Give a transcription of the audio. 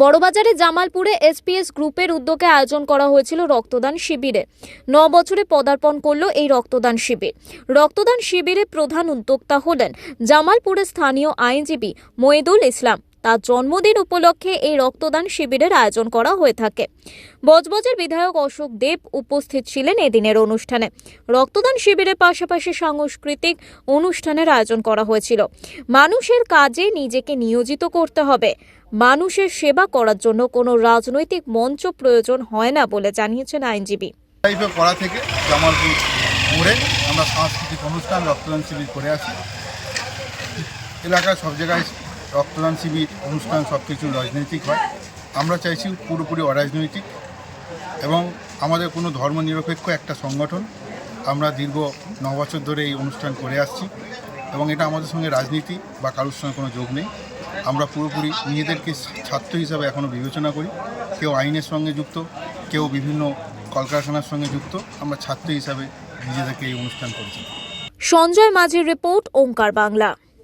বড়বাজারে জামালপুরে এসপিএস গ্রুপের উদ্যোগে আয়োজন করা হয়েছিল রক্তদান শিবিরে। ন বছরে পদার্পণ করল এই রক্তদান শিবির। রক্তদান শিবিরে প্রধান উদ্যোক্তা হলেন জামালপুরের স্থানীয় আইনজীবী মহিদুল ইসলাম। তার জন্মদিন উপলক্ষে এই রক্তদান শিবিরের আয়োজন করা হয়ে থাকে। বজবজের বিধায়ক অশোক দেব উপস্থিত ছিলেন এদিনের অনুষ্ঠানে। রক্তদান শিবিরের পাশাপাশি সাংস্কৃতিক অনুষ্ঠানের আয়োজন করা হয়েছিল। মানুষের কাজে নিজেকে নিয়োজিত করতে হবে। মানুষের সেবা করার জন্য কোনো রাজনৈতিক মঞ্চ প্রয়োজন হয় না বলে জানিয়েছেন আইনজীবী। করা থেকে জামালপুর মোড়ে আমরা সাংস্কৃতিক অনুষ্ঠান রক্তদান শিবির করে আসি। এলাকায় সব জায়গায় রক্তদান শিবির, অনুষ্ঠান সব কিছু রাজনৈতিক হয়। আমরা চাইছি পুরোপুরি অরাজনৈতিক এবং আমাদের কোনো ধর্মনিরপেক্ষ একটা সংগঠন। আমরা দীর্ঘ ন বছর ধরে এই অনুষ্ঠান করে আসছি এবং এটা আমাদের সঙ্গে রাজনীতি বা কারোর সঙ্গে কোনো যোগ নেই। আমরা পুরোপুরি নিজেদেরকে ছাত্র হিসাবে এখনও বিবেচনা করি। কেউ আইনের সঙ্গে যুক্ত, কেউ বিভিন্ন কলকারখানার সঙ্গে যুক্ত। আমরা ছাত্র হিসাবে নিজেদেরকে এই অনুষ্ঠান করছি। সঞ্জয় মাঝির রিপোর্ট, ওঙ্কার বাংলা।